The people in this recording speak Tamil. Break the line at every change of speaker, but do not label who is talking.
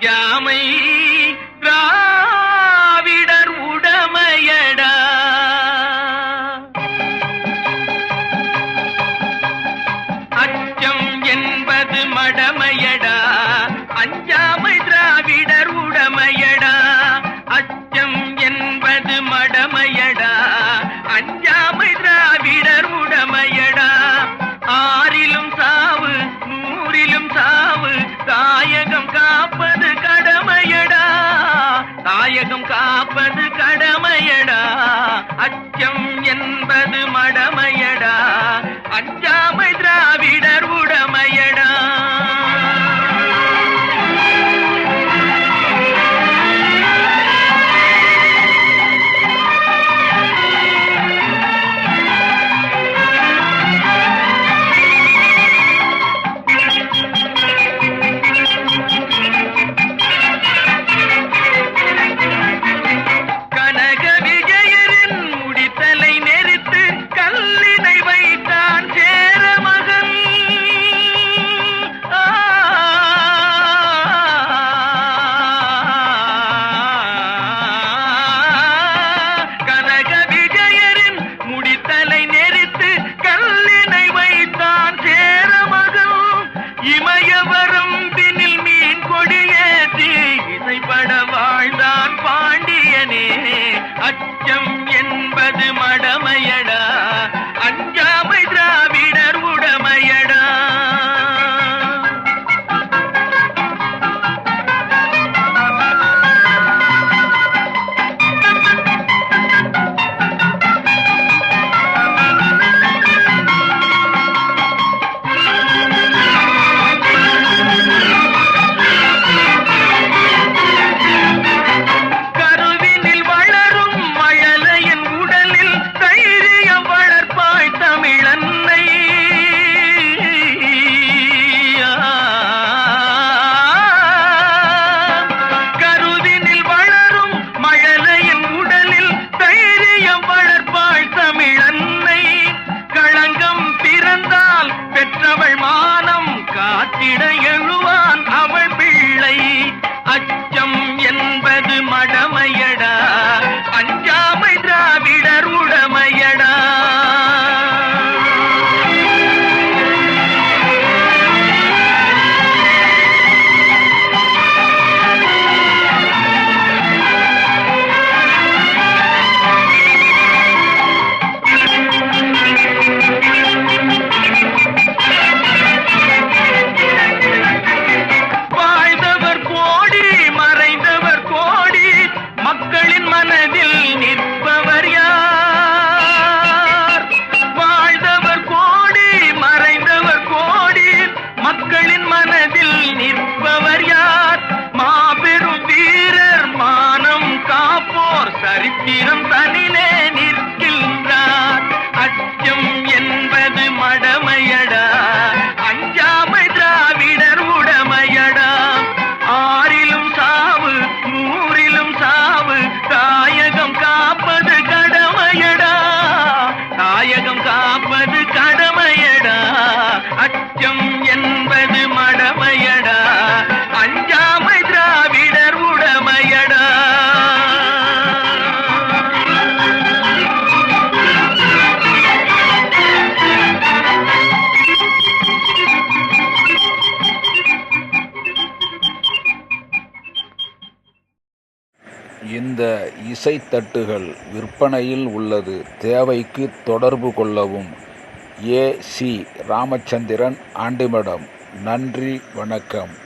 யாமை திராவிடர் உடமையடா. அச்சம் என்பது மடமைய காப்பது கடமையடா. தாயகம் காப்பது கடமையடா. அச்சம் என்பது மடமையடா. இமயவரம்பினில் மீன் கொடியேற்றி இசைப்பட வாழ்ந்தான் பாண்டியனே. அச்சம் என்பது மடமைய பெற்றவள் மானம் காத்திட எழுவான் அவள் பிள்ளை அச்சம் മനതിൽ നിത്യ
இந்த இசைத்தட்டுகள் விற்பனையில் உள்ளது. தேவைக்கு தொடர்பு கொள்ளவும். A C Ramachandran Andimadam. நன்றி வணக்கம்.